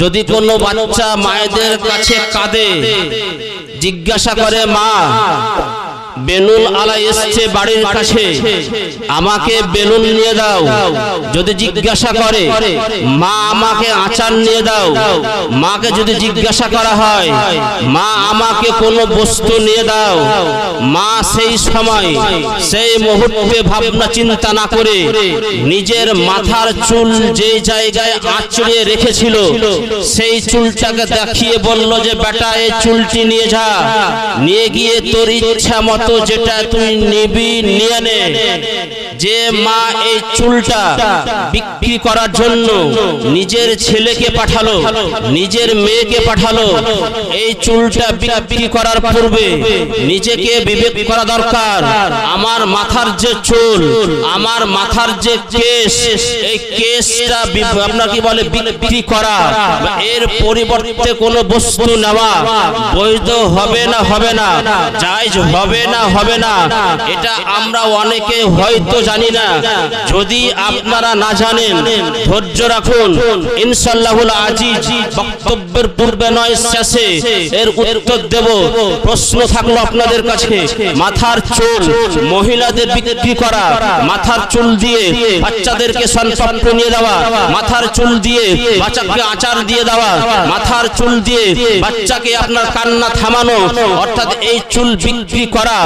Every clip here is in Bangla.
যদি কোনো বাচ্চা মায়েদের কাছে কাঁদে জিজ্ঞাসা করে মা বেলুন আলা এসছে বাড়ির কাছে। আমাকে বেলুন নিয়ে দাও। যদি জিজ্ঞাসা করে, মা আমাকে আচার নিয়ে দাও। মাকে যদি জিজ্ঞাসা করা হয়, মা আমাকে কোনো বস্তু নিয়ে দাও। মা সেই সময় সেই মুহূর্তে ভাবনা চিন্তা না করে নিজের মাথার চুল যে জায়গায় আঁচড়ে রেখেছিল, সেই চুলটাকে দেখিয়ে বলল যে, বেটা, এই চুলটি নিয়ে যা। নিয়ে গিয়ে তোর ইচ্ছা মতো যেটা তুই নিবি, নিয়ে নে। যে মা এই চুলটা বিক্রি করার জন্য নিজের ছেলেকে পাঠালো, নিজের মেয়েকে পাঠালো, এই চুলটা বিক্রি করার পূর্বে নিজেকে বিবেক করা দরকার। আমার মাথার যে চুল, আমার মাথার যে কেশ, এই কেশটা বি- আপনার কি বলে বিক্রি করা? এর পরিবর্তে কোনো বস্তু নেওয়া বৈধ হবে না হবে না। জায়জ হবে না হবে না এটা আমরা অনেকে হয়তো জানি না। যদি আপনারা না জানেন ধৈর্য রাখুন। ইনশাল্লাহুল আজিজ বক্তব্যের পূর্বে নয় শেষে এর উত্তর দেব। প্রশ্ন থাকল আপনাদের কাছে। মাথার চুল মহিলাদের বিক্রি করা মাথার চুল দিয়ে বাচ্চাদেরকে সনপত্র নিয়ে দেওয়া মাথার চুল দিয়ে বাচ্চাকে আচার দিয়ে দেওয়া মাথার চুল দিয়ে বাচ্চাকে আপনার কান্না থামানো অর্থাৎ এই চুল বিক্রি করা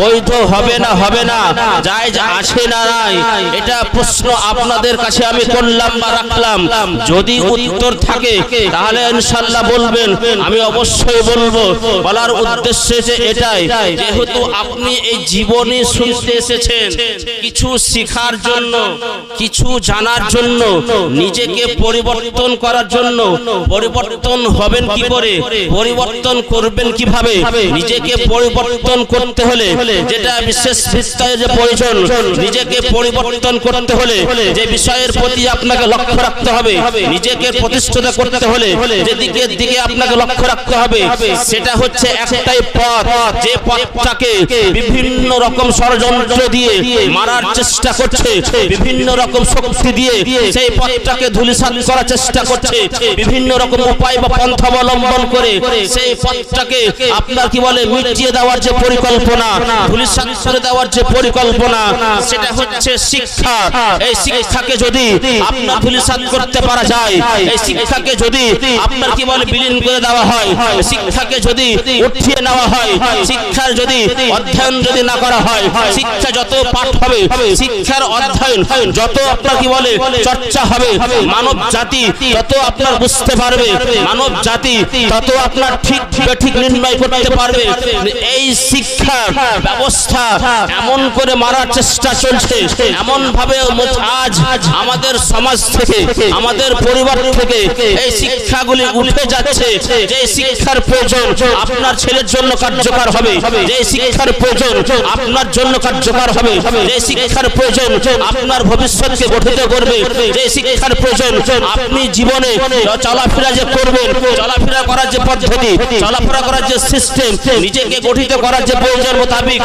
বৈধ হবে না হবে না। জায়জ আছে না নাই এটা প্রশ্ন আপনাদের কাছে আমি করলাম বা রাখলাম। যদি উত্তর থাকে তাহলে ইনশাল্লাহ বলবেন। আমি অবশ্যই বলব। বলার উদ্দেশ্য যে এটাই। যেহেতু আপনি এই জীবনে শুনতে এসেছেন কিছু শিখার জন্য কিছু জানার জন্য নিজেকে পরিবর্তন করার জন্য পরিবর্তন হবেন কি করে? পরিবর্তন করবেন কীভাবে? নিজেকে পরিবর্তন করতে হলে, যেটা বিশেষ বিস্তারে যে প্রয়োজন, নিজেকে পরিবর্তন করতে হলে, যে বিষয়ের প্রতি আপনাকে লক্ষ্য রাখতে হবে, নিজেকে প্রতিষ্ঠিত করতে হলে, যে দিকের দিকে আপনাকে লক্ষ্য রাখতে হবে, সেটা হচ্ছে একটাই পথ, যে পথটাকে বিভিন্ন রকম ষড়যন্ত্র দিয়ে মারার চেষ্টা করছে, বিভিন্ন রকম শক্তি দিয়ে সেই পথটাকে ধুলিসাৎ করার চেষ্টা করছে, বিভিন্ন রকম উপায় বা পন্থা অবলম্বন করে সেই পথটাকে আপনার কি বলে মিটিয়ে দেওয়ার যে পরিকল্পনা ধুলিসাৎ করে দেওয়ার যে পরিকল্পনা, সেটা হচ্ছে শিক্ষা। এই শিক্ষাকে যদি আপনার ধুলিসাৎ করতে পারা যায়, এই শিক্ষাকে যদি আপনার কি বলে বিলীন করে দেওয়া হয়, শিক্ষাকে যদি উঠিয়ে নেওয়া হয়, শিক্ষার যদি অধ্যয়ন যদি না করা হয়, শিক্ষা যত পাঠ হবে, শিক্ষার অধ্যয়ন, যত আপনার কি বলে চর্চা হবে, মানব জাতি তত আপনার বুঝতে পারবে, মানব জাতি তত আপনার ঠিক ঠিক নির্ণয় করতে পারবে। এই শিক্ষার ব্যবস্থা এমন করে মারার চেষ্টা চলছে। এমন ভাবে আজ আমাদের সমাজ থেকে, আমাদের পরিবার থেকে এই শিক্ষাগুলি উঠে যাচ্ছে। যে শিক্ষার প্রয়োজন আপনার ছেলের জন্য কার্যকর হবে, যে শিক্ষার প্রয়োজন আপনার জন্য কার্যকর হবে, যে শিক্ষার প্রয়োজন আপনার ভবিষ্যৎকে গঠিত করবে, যে শিক্ষার প্রয়োজন আপনি জীবনে চলাফেরা যে করবেন, চলাফেরা করার যে পদ্ধতি, চলাফেরা করার যে সিস্টেম নিজেকে গঠিত করার যে প্রয়োজন মোতাবিক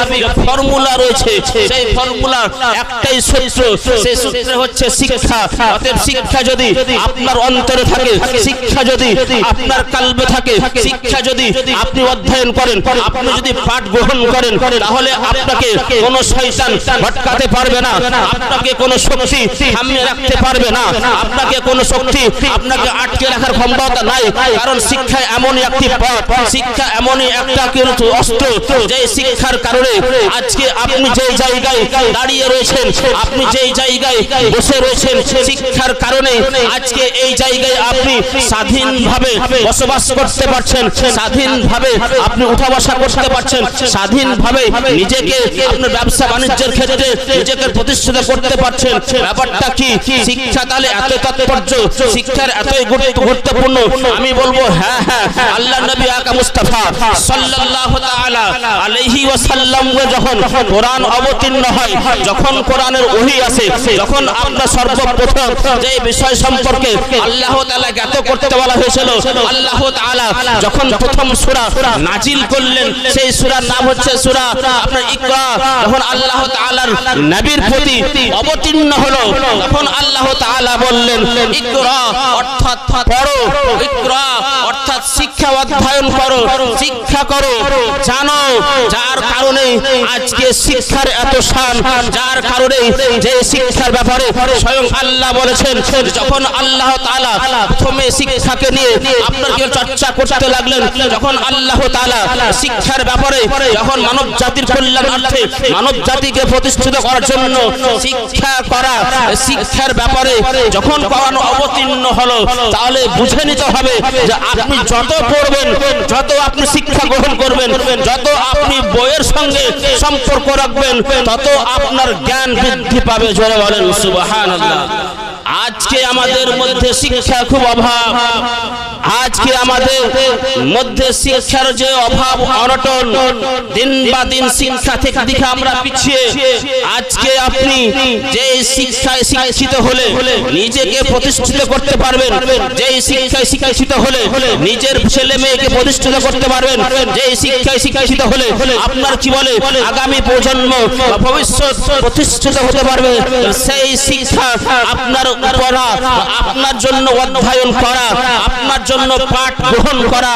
ফর্মুলা রয়েছে, সেই ফর্মুলার একটাই সূত্র, সেই সূত্র হচ্ছে শিক্ষা। অতএব শিক্ষা যদি আপনার অন্তরে থাকে, শিক্ষা যদি আপনার কালবে থাকে, শিক্ষা যদি আপনি অধ্যয়ন করেন, আপনি যদি পাঠ গ্রহণ করেন, তাহলে আপনাকে কোনো শয়তান ভটকাতে পারবে না, আপনাকে কোনো শক্তি সামনে রাখতে পারবে না, আপনাকে কোনো শক্তি আপনাকে আটকে রাখার ক্ষমতা নাই, কারণ শিক্ষা এমনই একটি পথ, শিক্ষা এমনই একটা কিন্তু অস্ত্র যে শিক্ষার কারণে আজকে আপনি যে জায়গায় দাঁড়িয়ে রয়েছেন, আপনি যেই জায়গায় বসে রয়েছেন, শিক্ষার কারণে আজকে এই জায়গায় আপনি স্বাধীনভাবে বসবাস করতে পারছেন, স্বাধীনভাবে আপনি উঠা বসা করতে পারছেন, স্বাধীনভাবে নিজেকে আপনার ব্যবসা বাণিজ্যের ক্ষেত্রে নিজেকে প্রতিষ্ঠিত করতে পারছেন। ব্যাপারটা কি? শিক্ষা তাহলে এত তাৎপর্য, শিক্ষার এতই গুরুত্ব- গুরুত্বপূর্ণ। আমি বলব হ্যাঁ হ্যাঁ আল্লাহ নবী আকা মুস্তাফা সাল্লাল্লাহু তাআলা আলাইহি যখন কোরআন অবতীর্ণ হয়, যখন কোরআনের ওহি আসে, যখন আপনার সর্বপ্রথম যে বিষয় সম্পর্কে আল্লাহ জ্ঞাত করতে বলা হয়েছিল, আল্লাহ যখন প্রথম সূরা নাজিল করলেন, সেই সূরার নাম হচ্ছে সূরা আপনার ইকরা, যখন আল্লাহ তাআলার নবীর প্রতি অবতীর্ণ হলো, তখন আল্লাহ তাআলা বললেন, ইকরা অর্থাৎ পড়ো, ইকরা অর্থাৎ শিক্ষা অধ্যয়ন করো, শিক্ষা করো, জানো, যার কারণে আজকে শিক্ষার এত শান, যার কারণে যে শিক্ষার ব্যাপারে স্বয়ং আল্লাহ বলেছেন, যখন আল্লাহ তাআলা প্রথমে শিক্ষাকে নিয়ে আপনার কি চর্চা করতে লাগলেন, যখন আল্লাহ তাআলা শিক্ষার ব্যাপারে যখন মানব জাতির কল্যাণার্থে মানব জাতিকে প্রতিষ্ঠিত করার জন্য শিক্ষা করা, শিক্ষার ব্যাপারে যখন কোরআন অবতীর্ণ হলো, তাহলে বুঝে নিতে হবে যে আপনি যত পড়বেন, যত আপনি শিক্ষা গ্রহণ করবেন, যত আপনি বইয়ের সঙ্গে সম্পর্ক রাখবেন, তত আপনার জ্ঞান বৃদ্ধি পাবে, জোরে বলেন, সুবহানাল্লাহ। আজকে আমাদের মধ্যে শিক্ষা খুব অভাব। আজকে আমাদের মধ্যে শিক্ষার যে অভাব, অনটন, দিন বা দিন শিক্ষা থেকে দিকে আমরা পিছিয়ে। আজকে আপনি যে শিক্ষায় শিক্ষিত হলে নিজেকে প্রতিষ্ঠিত করতে পারবেন যে শিক্ষায় শিক্ষিত হলে নিজের ছেলে মেয়েকে প্রতিষ্ঠিত করতে পারবেন যে শিক্ষায় শিক্ষিত হলে আপনার কি বলে, আগামী প্রজন্ম ভবিষ্যৎ প্রতিষ্ঠিত হতে পারবে। সেই শিক্ষা আপনার পড়া, আপনার জন্য অধ্যয়ন করা, আপনার জন্য পাঠ গ্রহণ করা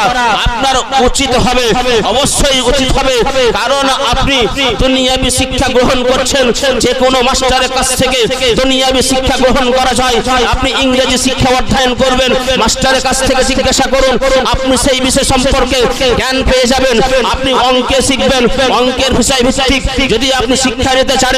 আপনার উচিত হবে, অবশ্যই উচিত হবে। কারণ আপনি দুনিয়াবি শিক্ষা গ্রহণ করছেন, যে কোনো মাস্টারের কাছ থেকে দুনিয়াবি শিক্ষা গ্রহণ করা যায়। আপনি ইংরেজি শিক্ষা অধ্যয়ন করবেন, মাস্টারের কাছ থেকে জিজ্ঞাসা করুন, আপনি সেই বিষয় সম্পর্কে জ্ঞান পেয়ে যাবেন, আপনি অঙ্কে শিখবেন, অঙ্কের বিষয় ভিত্তিক। যদি আপনি শিক্ষা নিতে চান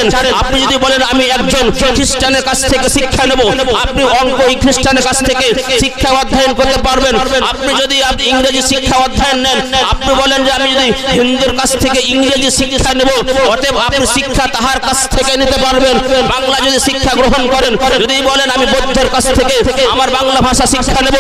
আপনি যদি বলেন, আমি একজন খ্রিস্টানের কাছ থেকে শিক্ষা নেব আপনি অঙ্ক এই খ্রিস্টানের কাছ থেকে শিক্ষা অধ্যয়ন করতে পারবেন। আপনি যদি আপনি ইংরেজি শিক্ষা অধ্যয়ন নেন আপনি বলেন যে আমি যদি হিন্দুর কাছ থেকে ইংরেজি শিক্ষা নেব অতএব আপনি শিক্ষা তাহার কাছ থেকে নিতে পারবেন। বাংলা যদি শিক্ষা গ্রহণ করেন যদি বলেন আমি বৌদ্ধের কাছ থেকে আমার বাংলা ভাষা শিক্ষা নেব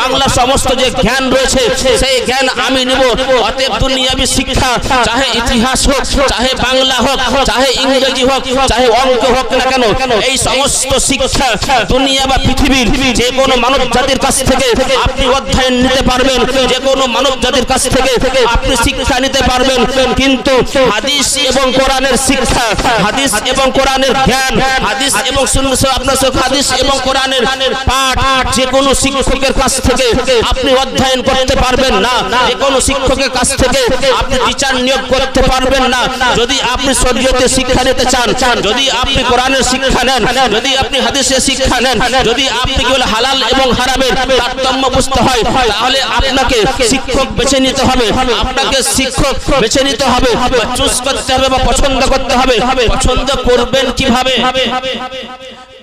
বাংলার সমস্ত যে জ্ঞান রয়েছে সেই জ্ঞান আমি নেব। অতএব দুনিয়াবি শিক্ষা চাহে ইতিহাস হোক চাহে বাংলা হোক চাহে ইংরেজি হোক চাহে অঙ্ক হোক না কেন এই সমস্ত শিক্ষা দুনিয়া বা পৃথিবীর যে কোনো মানব জাতির কাছ থেকে আপনি অধ্যয়ন নিতে পারবেন যে কোনো মানব জাতির কাছ থেকে আপনি শিক্ষা নিতে পারবেন। কিন্তু হাদিস এবং কোরআনের শিক্ষা, হাদিস এবং কোরআনের জ্ঞান, হাদিস এবং আপনার হাদিস এবং কোরআনের পাঠ যে কোনো শিক্ষকের কাছ থেকে আপনি অধ্যয়ন করতে পারবেন না। যে কোনো শিক্ষকের কাছ থেকে আপনি টিচার নিয়োগ করতে পারবেন না। যদি আপনি শরীয়তে শিক্ষা নিতে চান, যদি আপনি কোরআনের শিক্ষা নেন, যদি আপনি হাদিসের শিক্ষা নেন যদি আপনি কেবল হালাল এবং হারামের তারতম্য বুঝতে হয়, তাহলে আপনাকে শিক্ষক বেছে নিতে হবে। আপনাকে শিক্ষক বেছে নিতে হবে চুজ করতে হবে, বা পছন্দ করতে হবে। পছন্দ করবেন কীভাবে?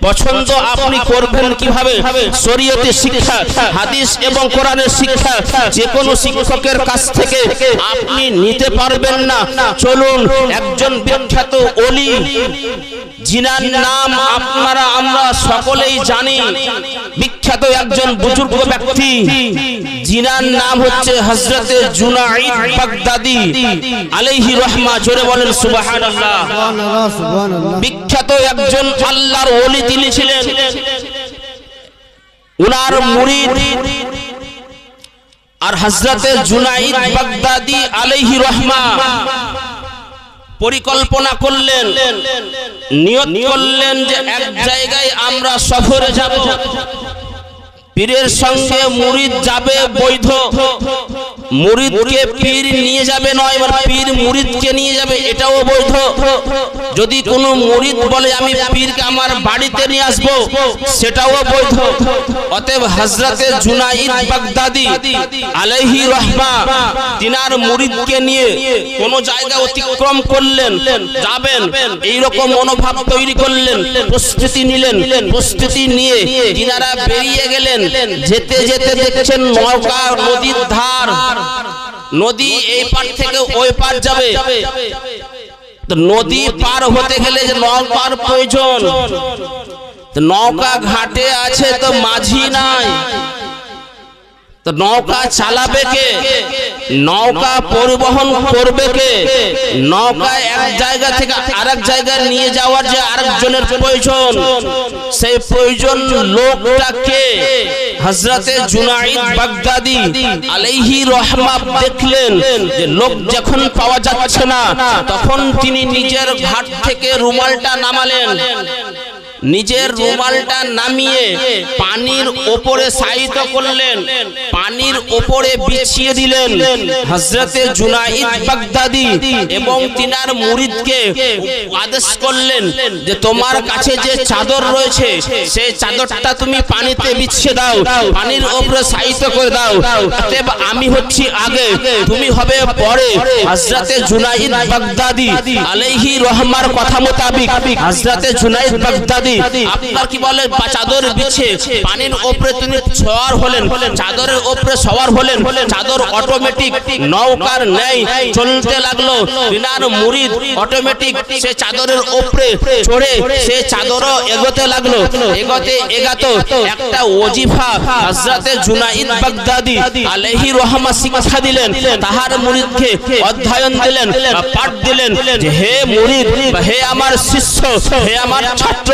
পছন্দ আপনি করবেন কীভাবে? শরীয়তে শিক্ষা, হাদিস এবং কোরআনের শিক্ষা যে কোনো শিক্ষকের কাছ থেকে আপনি নিতে পারবেন না। চলুন, একজন বিখ্যাত অলি জিনার নাম আপনারা আমরা সকলেই জানি। বিখ্যাত একজন বুজুর্গ ব্যক্তি। জিনার নাম হচ্ছে হজরতে জুনাইদ বাগদাদি। আলাইহি রহমা জোরে বলেন সুবহানাল্লাহ। বিখ্যাত একজন আল্লাহর ওলি তিনি ছিলেন। উনার মুরিদ আর হজরতে জুনাইদ বাগদাদি আলাইহি রহমা। পরিকল্পনা করলেন, নিয়ত করলেন যে এক জায়গায় আমরা সফরে যাব। পীরের সঙ্গে মুরিদ যাবে বৈধ। মুরিদকে পীর নিয়ে যাবে নয় এবার পীর মুরিদকে নিয়ে যাবে এটাও বৈধ যদি কোনো মুরিদ বলে আমি পীরকে আমার বাড়িতে নিয়ে আসব সেটাও বৈধ অতএব হজরতে জুনাইদ বাগদাদি আলাইহি রহমা তিনার মুরিদকে নিয়ে কোন জায়গা অতিক্রম করলেন যাবেন এই রকম মনোভাব তৈরি করলেন প্রস্তুতি নিলেন প্রস্তুতি নিয়ে তিনারা বেরিয়ে গেলেন যেতে যেতে দেখছেন নৌকা নদীর ধার। নদী এই পার থেকে ওই পার যাবে। নদী পার হতে গেলে যে নৌকার প্রয়োজন। নৌকা ঘাটে আছে তো মাঝি নাই। তো নৌকা চালাবে কে? নৌকা পরিবহন করবে কে? নৌকা এক জায়গা থেকে আরেক জায়গায় নিয়ে যাওয়ার যে আরেকজনের প্রয়োজন সেই প্রয়োজন লোকটাকে হজরতে জুনাইদ বাগদাদি আলাইহি রহমা দেখলেন যে লোক যখন পাওয়া যাচ্ছে না তখন তিনি নিজের ঘাট থেকে রুমালটা নামালেন। নিজের রুমালটা নামিয়ে পানির ওপরে সাইত করলেন। পানির ওপরে বিছিয়ে দিলেন হজরতে জুনাইদ বাগদাদি এবং তিনার মুরিদকে আদেশ করলেন যে তোমার কাছে যে চাদর রয়েছে সেই চাদরটা তুমি পানিতে বিছিয়ে দাও পানির ওপরে সাইত করে দাও। আমি হচ্ছি আগে তুমি হবে পরে। হজরতে জুনাইদ বাগদাদি আলাইহি রহমার কথা মোতাবিক হজরতে জুনাইদ বাগদাদি আপনার কি বলে? চাদর বিছে পানির ওপরে তিনি সওয়ার হলেন চাদরের ওপরে সওয়ার হলেন চাদর অটোমেটিক নৌকার নেই চলতে লাগল। তিনার মুরিদ অটোমেটিক সে চাদরের ওপরে চড়ে সে চাদরও এগোতে লাগল। এগোতে এগাতো একটা ওজিফা হযরতে জুনাইদ বাগদাদি আলাইহি রহমা শিক্ষা দিলেন তাহার মুরিদকে অধ্যয়ন দিলেন পাঠ দিলেন হে মুরিদ হে আমার শিষ্য হে আমার ছাত্র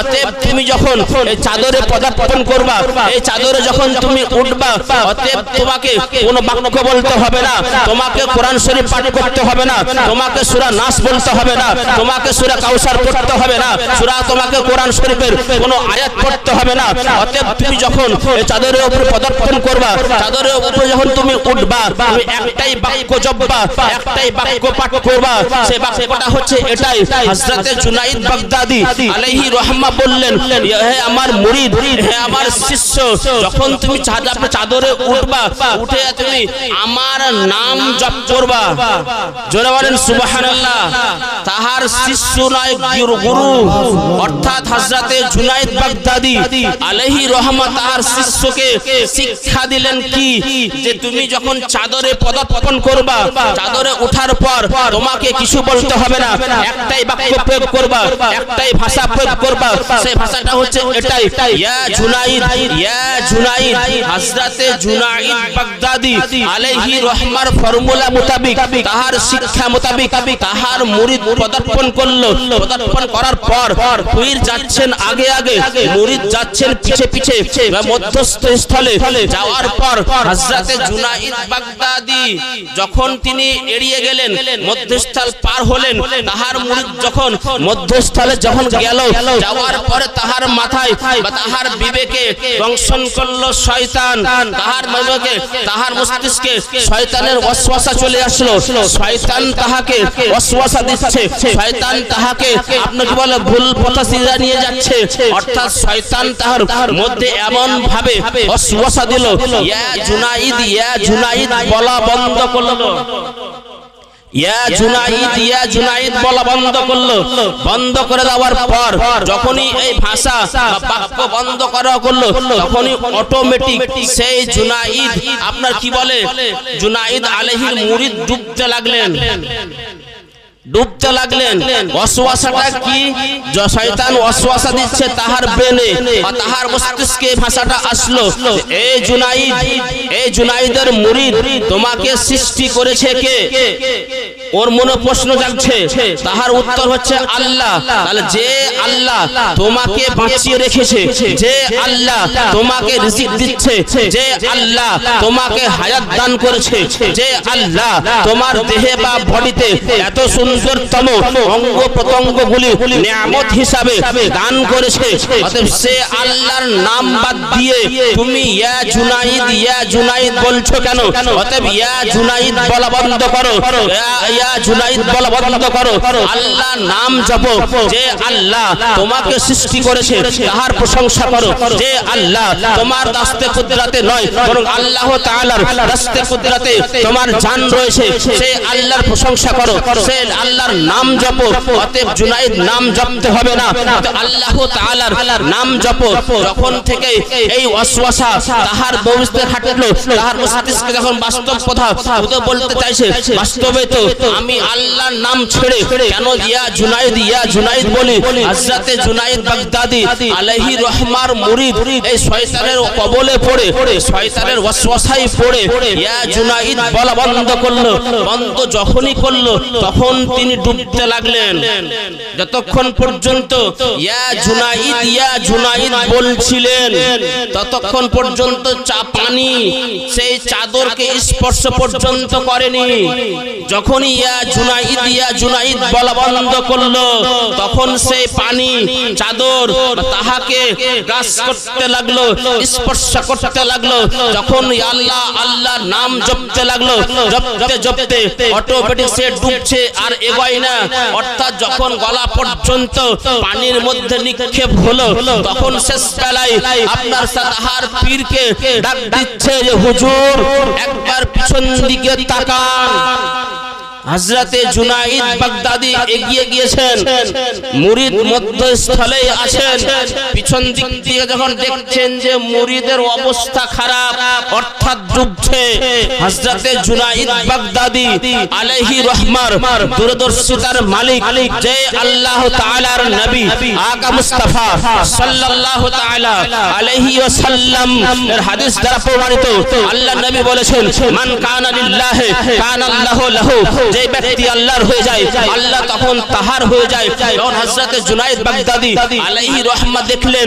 অতএব তুমি যখন এই চাদরে পদার্পণ করবা এই চাদরে যখন তুমি উঠবা অতএব তোমাকে কোনো বাক্য বলতে হবে না। তোমাকে কোরআন শরীফ পাঠ করতে হবে না। তোমাকে সূরা নাস বলতে হবে না। তোমাকে সূরা কাউসার পড়তে হবে না। সূরা তোমাকে কোরআন শরীফের কোনো আয়াত পড়তে হবে না। অতএব তুমি যখন এই চাদরের উপরে পদার্পণ করবা চাদরের উপরে যখন তুমি উঠবা তুমি একটাই বাক্য জপবা একটাই বাক্য পাঠ করবা সেই বাক্যটা হচ্ছে এটাই। হযরতে জুনাইদ বাগদাদি আলাইহি রহমা বললেন হে আমার মুরিদ, হে আমার শিষ্য, যখন তুমি চাদর উঠবা, উঠে তুমি আমার নাম জপ করবা। জোরে বলেন, সুবহানাল্লাহ। তাহার শিষ্য নয় গুরু, অর্থাৎ হযরতে জুনাইদ বাগদাদি আলাইহি রহমা তাহার শিষ্যকে শিক্ষা দিলেন কি? যে তুমি যখন চাদরে পদার্পণ করবা, চাদরে ওঠার পর তোমাকে কিছু বলতে হবে না, একটাই বাক্য প্রয়োগ করবা, একটাই ভাষা প্রয়োগ করবা। সেই ভাষাটা হচ্ছে এটাই। ইয়া জুনাইদ ইয়া জুনাইদ হযরতে জুনাইদ বাগদাদি আলাইহি রহমার ফর্মুলা মোতাবিক, তাহার শিক্ষা মোতাবিক, তাহার মুরিদ পদার্পণ করল। পদার্পণ করার পর পীর যাচ্ছেন আগে আগে, মুরিদ যাচ্ছেন পিছে পিছে মধ্যস্থ স্থলে। যাওয়ার পর হযরতে জুনাইদ বাগদাদি যখন তিনি এড়িয়ে গেলেন, মধ্যস্থল পার হলেন, তাহার মুরিদ যখন মধ্যস্থলে যখন গেল যাওয়ার পরে তাহার মাথায় বা তাহার বিবেকে দংশন করল শয়তান। তাহার বিবেকে তাহার মস্তিষ্কে শয়তানের ওয়াসওয়াসা চলে আসলো। শয়তান তাহাকে ওয়াসওয়াসা দিচ্ছে। শয়তান তাহাকে, আপনি কি বলে, ভুল পথে সিধা নিয়ে যাচ্ছে। অর্থাৎ শয়তান তাহার মধ্যে এমন ভাবে ওয়াসওয়াসা দিল, ইয়া জুনাইদ ইয়া জুনাইদ বলা বন্ধ করল। ইয়া জুনাইদ ইয়া জুনাইদ বলা বন্ধ করল। বন্ধ করে দেওয়ার পর যখনই এই ভাষা বাক্য বন্ধ করা করল তখনই অটোমেটিক সেই জুনাইদ আপনার কি বলে? জুনাইদ আলাইহির মুরিদ ডুবতে লাগলেন। ডুবতে লাগলেন। অশোয়াশাটা কি? শয়তান অশ্বাসা দিচ্ছে তাহার ব্রেনে বা তাহার মস্তিষ্কে ভাষাটা আসলো এই জুনাইদ এই জুনাইদের মুরিদ, তোমাকে সৃষ্টি করেছে কে? ওর মনে প্রশ্ন জাগছে, তাহার উত্তর হচ্ছে আল্লাহ। তাহলে যে আল্লাহ তোমাকে বাঁচিয়ে রেখেছে, যে আল্লাহ তোমাকে রিজিক দিচ্ছে, যে আল্লাহ তোমাকে হায়াত দান করেছে, যে আল্লাহ তোমার দেহে বা বডিতে এত সুন্দরতম অঙ্গ প্রত্যঙ্গ গুলি নিয়ামত হিসাবে দান করেছে, অতএব সে আল্লাহর নাম বাদ দিয়ে তুমি ইয়া জুনাইদ ইয়া জুনাইদ বলছো কেন? অতএব ইয়া জুনাইদ বলা বন্ধ করো। ইয়া জুনাইদ বলা বন্ধ করো। আল্লাহ নাম জপো। যে আল্লাহ তোমাকে সৃষ্টি করেছে, তাহার প্রশংসা করো। যে আল্লাহ তোমার দাস্তে কুদরাতে নয়, বরং আল্লাহ তাআলার দাস্তে কুদরাতে তোমার জান রয়েছে। সেই আল্লাহর প্রশংসা করো। সে আল্লাহর নাম জপো। অতএব জুনাইদ নাম জপতে হবে না। আল্লাহ তাআলার নাম জপো। যখন থেকে এই ওয়াসওয়াসা তাহার দৌড়তে খাটলো তাহার মস্তিষ্কে যখন বাস্তব কথা বলতে চাইছে, বাস্তবে তো আমি আল্লাহর নাম ছেড়ে কেন ইয়া জুনাইদ ইয়া জুনাইদ বলি? হযরতে জুনাইদ বাগদাদি আলাইহি রহমার মুরিদ এই শয়তানের কবলে পড়ে শয়তানের ওয়াসওয়াসায় পড়ে ইয়া জুনাইদ বলা বন্ধ করল বন্ধ যখনই করল তখন তিনি ডুবতে লাগলেন। যতক্ষণ পর্যন্ত ইয়া জুনাইদ ইয়া জুনাইদ বলছিলেন ততক্ষণ পর্যন্ত চা পানি সেই চাদরকে স্পর্শ পর্যন্ত করেনি। যখন যখন অর্থাৎ যখন গলা পর্যন্ত পানির মধ্যে নিক্ষেপ হলো, তখন শেষ বেলায় আপনার সাহার পীরকে ডাক দিচ্ছে হুজুর, একবার পিছন দিকে তাকান। হজরতে জুনাইদ বাগদাদি এগিয়ে গিয়েছেন। মুরিদ মধ্যস্থলে আছেন। পিছন দিক দিয়ে যখন দেখছেন যে মুরিদের অবস্থা খারাপ, অর্থাৎ ডুবছে হজরতে জুনাইদ বাগদাদি আলাইহি রহমার দূরদর্শিতার মালিক, যে আল্লাহ তাআলার নবী আকা মুস্তাফা সাল্লাল্লাহু তাআলা আলাইহি ওয়াসাল্লাম এর হাদিস দ্বারা প্রমাণিত। আল্লাহ নবী বলেছেন, মান কানা লিল্লাহি, কানা আল্লাহু লাহু। যে ব্যক্তি আল্লাহর হয়ে যায়, আল্লাহ তখন তাহার হয়ে যায়। যখন হযরতে জুনাইদ বাগদাদি আলাইহি রহমত দেখলেন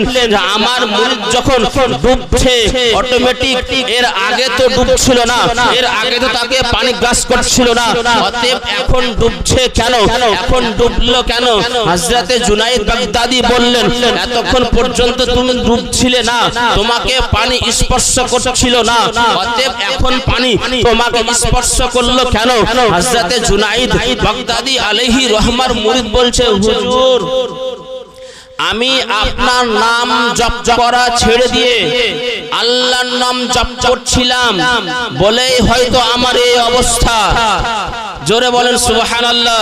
আমার মুরিদ যখন ডুবছে অটোমেটিক এর আগে তো ডুবছিল না, এর আগে তো তাকে পানি গ্রাস করছিল না, অতএব এখন ডুবছে কেন? এখন ডুবলো কেন? হযরতে জুনাইদ বাগদাদি বললেন, এতক্ষণ পর্যন্ত তুমি ডুবছিলে না, তোমাকে পানি স্পর্শ করছিল না, অতএব এখন পানি তোমাকে স্পর্শ করল কেন? হযরতে জুনাইদ বাগদাদি আলাইহি রহমার মুরিদ বলছে, হুজুর, আমি আপনার নাম জপ করা ছেড়ে দিয়ে আল্লাহর নাম জপ করছিলাম। বলেই হয়তো আমার এই অবস্থা। জোরে বলেন, সুবহানাল্লাহ।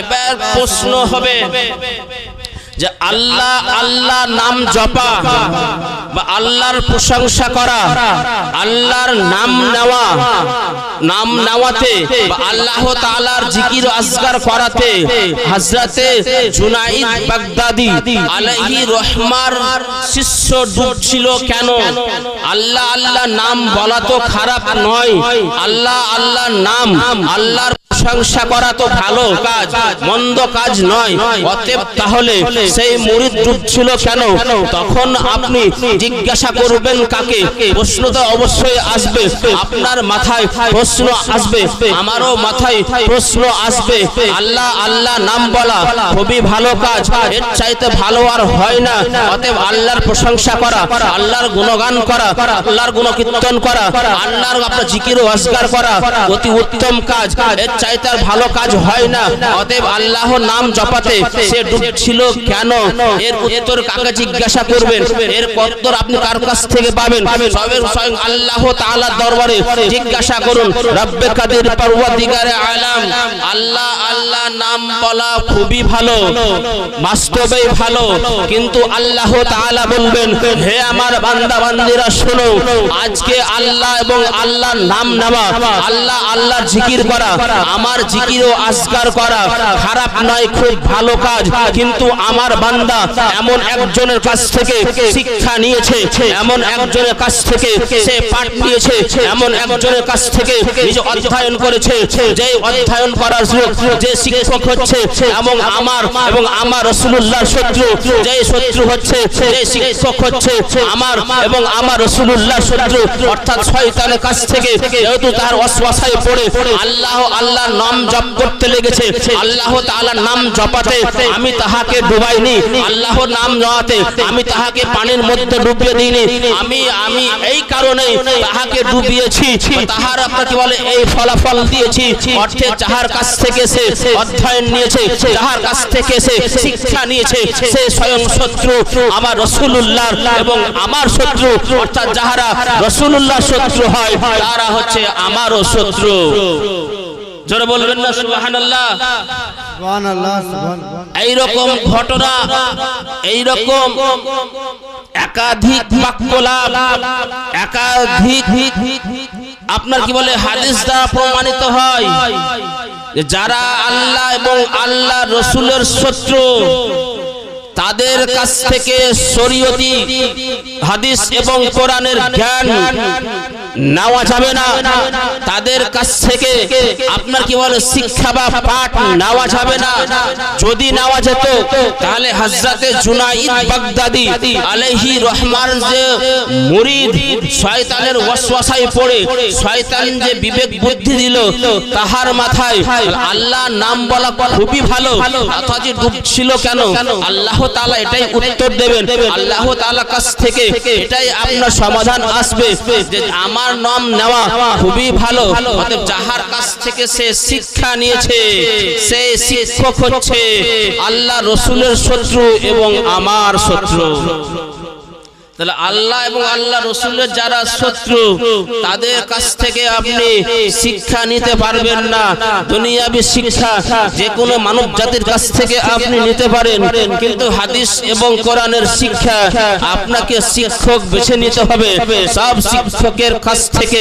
এবার প্রশ্ন হবে যে আল্লাহ আল্লাহ নাম জপা বা আল্লাহর প্রশংসা করা, আল্লাহর নাম নেওয়া, নাম নেওয়াতে বা আল্লাহ তাআলার জিকির আজগার করাতে হযরতে জুনাইদ বাগদাদি আলাইহি রহমার শিষ্য ডুবছিল কেন? আল্লাহ আল্লাহ নাম বলা তো খারাপ নয়। আল্লাহ আল্লাহ নাম, আল্লাহর প্রশংসা করা তো ভালো কাজ, মন্দ কাজ নয়। অতএব তাহলে সেই মুরিদ ডুবছিল কেন? তখন আপনি জিজ্ঞাসা করবেন কাকে? প্রশ্ন তো অবশ্যই আসবে। আপনার মাথায় প্রশ্ন আসবে। আমারও মাথায় প্রশ্ন আসবে। আল্লাহ আল্লাহ নাম বলা খুবই ভালো কাজ। এর চাইতে ভালো আর হয় না। অতএব আল্লাহর প্রশংসা করা, আল্লাহর গুণগান করা, আল্লাহর গুণকীর্তন করা, আল্লাহর আপনার জিকির ও আসগার করা অতি উত্তম কাজ। এর চাইতে আর ভালো কাজ হয় না। অতএব আল্লাহ নাম জপাতে সে ডুবছিল কেন? এর উত্তর কাকে জিজ্ঞাসা করবেন? এর উত্তর আপনি কার কাছ থেকে পাবেন? সবের স্বয়ং আল্লাহ তাআলার দরবারে জিজ্ঞাসা করুন, রব্বে কাদের পরওয়ারদিগারে আলাম? আল্লাহ আল্লাহ নাম বলা খুবই ভালো বাস্তবেই ভালো, কিন্তু আল্লাহ তাআলা বলবেন, হে আমার বান্দা বান্দিরা শোনো, আজকে আল্লাহ এবং আল্লাহর নাম নেওয়া, আল্লাহ, আল্লাহর জিকির করা আমার জিকির ও আজগার করা। খারাপ নয়, খুব ভালো কাজ। কিন্তু আমার বান্দা এমন একজনের কাছ থেকে শিক্ষা নিয়েছে, এমন একজনের কাছ থেকে সে পাঠ নিয়েছে এমন একজনের কাছ থেকে নিজে অধ্যয়ন করেছে, যে অধ্যয়ন করার যে শিক্ষক হচ্ছে, এবং আমার এবং আমার রসুল্লাহর শত্রু, যে শত্রু হচ্ছে, যে শিক্ষক হচ্ছে, আমার এবং আমার রসুল্লাহ শত্রু, অর্থাৎ শয়তানের কাছ থেকে যেহেতু তার অশ্বাসায় পড়ে, আল্লাহ, আল্লাহর নাম জপ করতে লেগেছে। আল্লাহ তাআলার নাম জপাতে আমি তাহাকে ডুবাইনি। আল্লাহর নাম জপাতে আমি তাহাকে পানির মধ্যে ডুবিয়ে দিইনি। আমি আমি এই কারণে তাহাকে ডুবিয়েছি। তাহার আপনার কি বলে, এই ফলাফল দিয়েছি। অর্থে যাহার কাছ থেকে সে অধ্যয়ন নিয়েছে, যাহার কাছ থেকে সে শিক্ষা নিয়েছে, সে স্বয়ং শত্রু, আমার রসুল্লাহ এবং আমার শত্রু। অর্থাৎ যাহারা রসুল্লাহ শত্রু হয়, তারা হচ্ছে আমারও শত্রু। জোরে বলবেন না সুবহানাল্লাহ। সুবহানাল্লাহ সুবহানাল্লাহ। এইরকম ঘটনা এইরকম একাধিক বাক্যলাভ একাধিক আপনার কি বলে হাদিস দ্বারা প্রমাণিত হয় যে যারা আল্লাহ এবং আল্লাহ রসুলের শত্রু তাদের কাছ থেকে শরীয়তি হাদিস এবং কোরআনের জ্ঞান নেওয়া যাবে না। তাদের কাছ থেকে আপনার কি বলে শিক্ষা বা পাঠ নেওয়া যাবে না। যদি নেওয়া যেত, তাহলে হযরতে জুনাইদ বাগদাদি আলাইহি রহমান যে মুরিদ, শয়তানের ওয়াসওয়াসায় পড়ে, শয়তান যে বিবেক বুদ্ধি দিল, তাহার মাথায় আল্লাহ নাম বলা খুবই ভালো। অথচ ডুবছিল কেন? আল্লাহ তাআলা এটাই উত্তর দেবেন। আল্লাহ তাআলা কাছ থেকে এটাই আপনার সমাধান আসবে যে আমার নাম নেওয়া খুবই ভালো। অতএব যাহার কাছ থেকে সে শিক্ষা নিয়েছে, সে শিক্ষক হচ্ছে আল্লাহ রসুলের শত্রু এবং আমার শত্রু। তাহলে আল্লাহ এবং আল্লাহ রসুলের যারা শত্রু, তাদের কাছ থেকে আপনি শিক্ষা নিতে পারবেন না। দুনিয়াবি শিক্ষা যে কোনো মানব জাতির কাছ থেকে আপনি নিতে পারেন। কিন্তু হাদিস এবং কোরআনের শিক্ষা আপনাকে শিক্ষক বেছে নিতে হবে। সব শিক্ষকের কাছ থেকে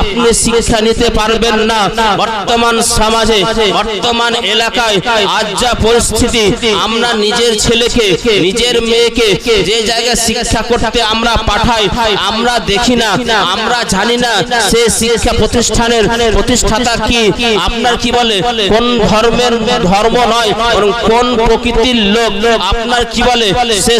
আপনি শিক্ষা নিতে পারবেন না। বর্তমান সমাজে, বর্তমান এলাকায় আজ যা পরিস্থিতি, আমরা নিজের ছেলেকে, নিজের মেয়েকে যে জায়গায় শিক্ষা করতে আমরা পাঠাই, আমরা দেখি না, আমরা জানি না সে শিক্ষা প্রতিষ্ঠানের প্রতিষ্ঠাতা কি, আপনার কি বলে? কোন ধর্মের ধর্ম নয়, বরং কোন প্রকৃতির লোক? আপনার কি বলে? সে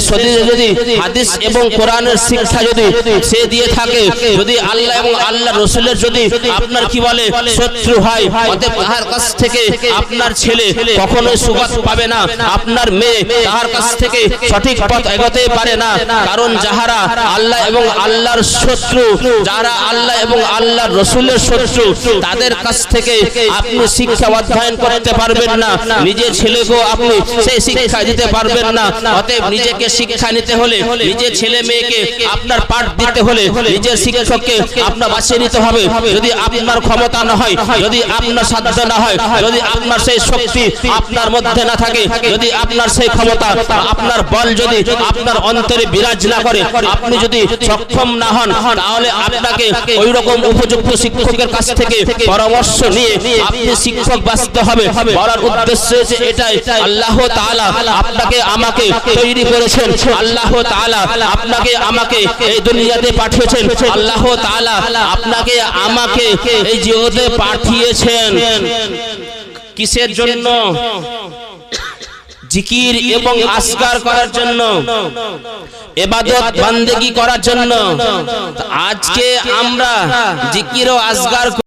যদি হাদিস এবং কোরআনের শিক্ষা যদি সে দিয়ে থাকে, যদি আল্লাহ এবং আল্লাহ রসুলের যদি আপনার কি বলে? শত্রু হয়, অতএব তাহার কাছ থেকে আপনার ছেলে কখনোই সুবাদ পাবে না। আপনার মেয়ে তাহার কাছ থেকে সঠিক পথ এগোতে পারে না, কারণ যাহারা আল্লাহ এবং আল্লাহর শত্রু, যারা আল্লাহ এবং আল্লাহর রসুলের শত্রু, তাদের কাছ থেকে আপনি শিক্ষা অধ্যয়ন করতে পারবেন না। নিজের ছেলেকেও আপনি, সেই শিক্ষা দিতে পারবেন না। অতএব নিজেকে শিক্ষা নিতে হলে নিজের ছেলে মেয়েকে আপনার পাঠ দিতে হলে, নিজের শিক্ষককে আপনার বাঁচিয়ে নিতে হবে। যদি আপনার ক্ষমতা না হয়, যদি আপনার সাধ্য না হয়, যদি আপনার সেই শক্তি আপনার মধ্যে না থাকে, যদি আপনার সেই ক্ষমতা, আপনার বল যদি আপনার অন্তরে বিরাজ না করে আপনি যদি সক্ষম না হন তাহলে আপনাকে ওই রকম উপযুক্ত শিক্ষকের কাছ থেকে পরামর্শ নিয়ে আপনি শিক্ষক বাঁচতে হবে। বলার উদ্দেশ্য হচ্ছে এটাই। আল্লাহ তাআলা আপনাকে আমাকে তৈরি করেছেন। আল্লাহ তাআলা আপনাকে আমাকে এই দুনিয়াতে পাঠিয়েছেন। আল্লাহ তাআলা আপনাকে আমাকে এই জগতে পাঠিয়েছেন। কিসের জন্য? জিকির এবং আসকার করার জন্য এবাদত বান্দেগি করার জন্য। আজকে আমরা জিকির ও আসগার